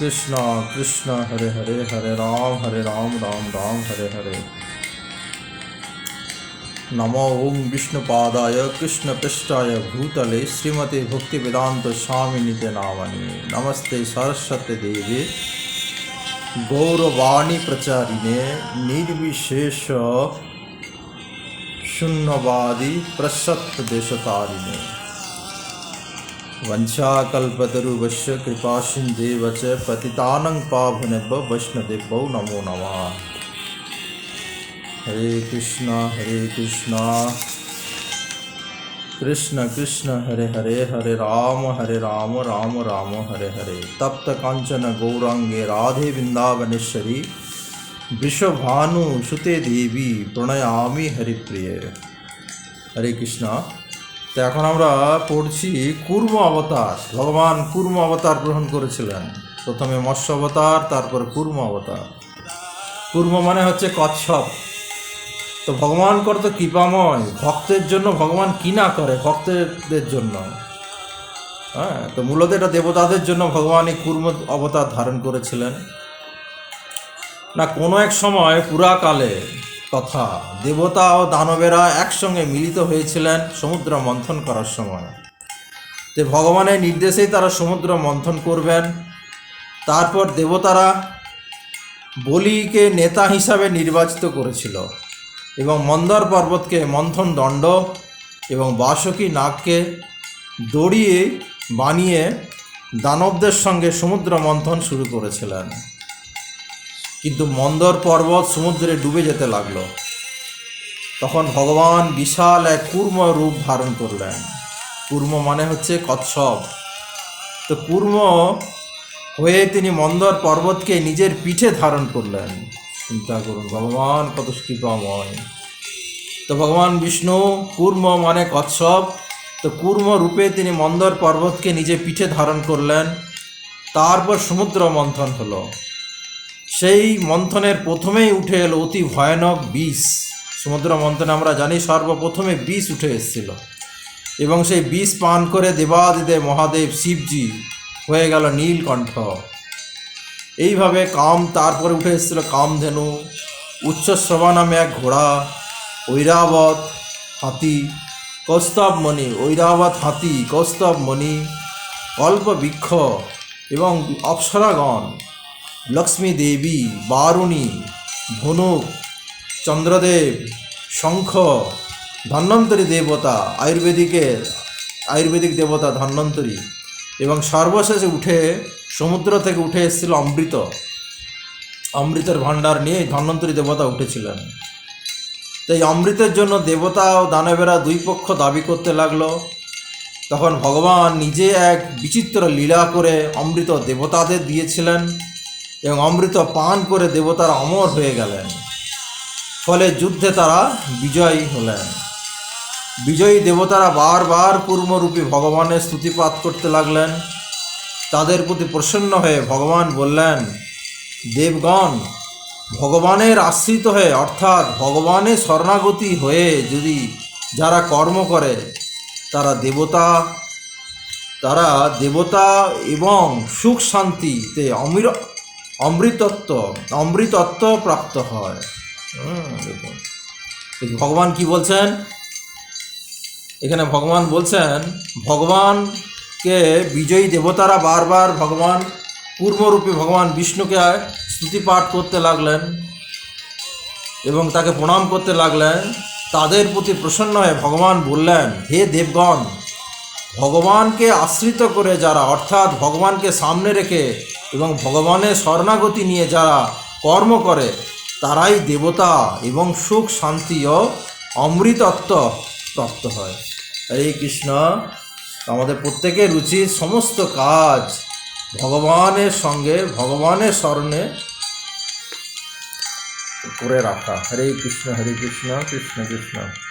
कृष्णा कृष्णा, हरे हरे हरे, राम हरे, राम राम राम, हरे हरे। नमो ओं विष्णुपादाय, कृष्णपृष्ठाय भूतले, श्रीमते भक्तिवेदांत स्वामी नामने नमस्ते सरस्वती देवी गौरवाणी प्रचारिणे, निर्विशेष शून्यवादी प्रसक्त देशतारिणे वंशाकल्पतरुवश्च कृपासिन्धेव च पतितानं पावनेभ्य वैष्णदेभ्यो नमो नमः हरे कृष्ण हरे कृष्ण कृष्ण कृष्ण हरे हरे हरे राम हरे राम राम राम हरे हरे तप्त काञ्चन गौराङ्गे राधे वृन्दावनेश्वरी विश्वभानुसुते देवी प्रणयामि हरिप्रिये हरे कृष्ण তো এখন আমরা পড়ছি কুর্ম অবতার। ভগবান কুর্ম অবতার গ্রহণ করেছিলেন। প্রথমে মৎস্য অবতার, তারপর কুর্ম অবতার। কুর্ম মানে হচ্ছে কচ্ছপ। তো ভগবান কর তো কৃপাময়। ভক্তের জন্য ভগবান কি না করে? ভক্তদের জন্য। হ্যাঁ তো মূলত এটা দেবতাদের জন্য ভগবান এই কুর্ম অবতার ধারণ করেছিলেন। না, কোনো এক সময় পুরাকালে তথা দেবতা ও দানবেরা একসঙ্গে মিলিত হয়েছিলেন সমুদ্র মন্থন করার সময়। তো ভগবানের নির্দেশেই তারা সমুদ্র মন্থন করবেন। তারপর দেবতারা বলিকে নেতা হিসাবে নির্বাচিত করেছিল এবং মন্দার পর্বতকে মন্থন দণ্ড এবং বাসকী নাগকে দড়িয়ে বানিয়ে দানবদের সঙ্গে সমুদ্র মন্থন শুরু করেছিলেন। কিন্তু মন্দর পর্বত সমুদ্রে ডুবে যেতে লাগল। তখন ভগবান বিশাল এক কুর্ম রূপ ধারণ করলেন। কুর্ম মানে হচ্ছে কচ্ছপ। তো কুর্ম হয়ে তিনি মন্দর পর্বতকে নিজের পিঠে ধারণ করলেন। চিন্তা করুন, ভগবান কত কৃপাময়। তো ভগবান বিষ্ণু, কুর্ম মানে কচ্ছপ। তো কুর্ম রূপে তিনি মন্দর পর্বতকে নিজে পিঠে ধারণ করলেন। তারপর সমুদ্র মন্থন হলো। সেই মন্থনের প্রথমেই উঠে এলো অতি ভয়ানক বিষ। সমুদ্র মন্থনে আমরা জানি সর্বপ্রথমে বিষ উঠে এসেছিল। এবং সেই বিষ পান করে দেবাদিদে মহাদেব শিবজি হয়ে গেল নীলকণ্ঠ। এইভাবে কাম তারপরে উঠে এসেছিল কামধেনু উচ্চশ্রবা নামে এক ঘোড়া, ঐরাবত হাতি কৌস্তব মণি ঐরাবত হাতি কৌস্তব মণি কল্পবৃক্ষ এবং অপ্সরাগণ। লক্ষ্মী দেবী বারুণী ধনুক চন্দ্রদেব, শঙ্খ, ধন্বন্তরী দেবতা আয়ুর্বেদিকের আয়ুর্বেদিক দেবতা ধন্বন্তরী এবং সর্বশেষে উঠে, সমুদ্র থেকে উঠে এসেছিল অমৃত। অমৃতের ভাণ্ডার নিয়ে ধন্বন্তরী দেবতা উঠেছিলেন। তো এই অমৃতের জন্য দেবতা ও দানবেরা দুই পক্ষ দাবি করতে লাগল। তখন ভগবান নিজে এক বিচিত্র লীলা করে অমৃত দেবতাদের দিয়েছিলেন। এবং অমৃত পান করে দেবতারা অমর হয়ে গেলেন। ফলে যুদ্ধে তারা বিজয়ী হলেন। বিজয়ী দেবতারা বারবার পূর্ণরূপী ভগবানের স্তুতিপাত করতে লাগলেন। তাদের প্রতি প্রসন্ন হয়ে ভগবান বললেন, দেবগণ, ভগবানের আশ্রিত হয়ে, অর্থাৎ ভগবানের শরণাগতি হয়ে যদি যারা কর্ম করে, তারা দেবতা তারা দেবতা এবং সুখ শান্তিতে অমির অমৃতত্ব অমৃতত্ব প্রাপ্ত হয়। ভগবান কি বলছেন? এখানে ভগবান বলছেন, ভগবানকে বিজয়ী দেবতারা বারবার ভগবান, পূর্বরূপে ভগবান বিষ্ণুকে স্তুতি পাঠ করতে লাগলেন এবং তাকে প্রণাম করতে লাগলেন। তাদের প্রতি প্রসন্ন হয়ে ভগবান বললেন, হে দেবগণ ভগবানকে আশ্রিত করে যারা, অর্থাৎ ভগবানকে সামনে রেখে এবং ভগবানের শরণাগতি নিয়ে যারা কর্ম করে, তারাই দেবতা এবং সুখ, শান্তি ও অমৃতত্ব প্রাপ্ত হয়। হরে কৃষ্ণ। আমাদের প্রত্যেকের উচিত সমস্ত কাজ ভগবানের সঙ্গে, ভগবানের স্মরণে করে রাখা। হরে কৃষ্ণ হরে কৃষ্ণ কৃষ্ণ কৃষ্ণ।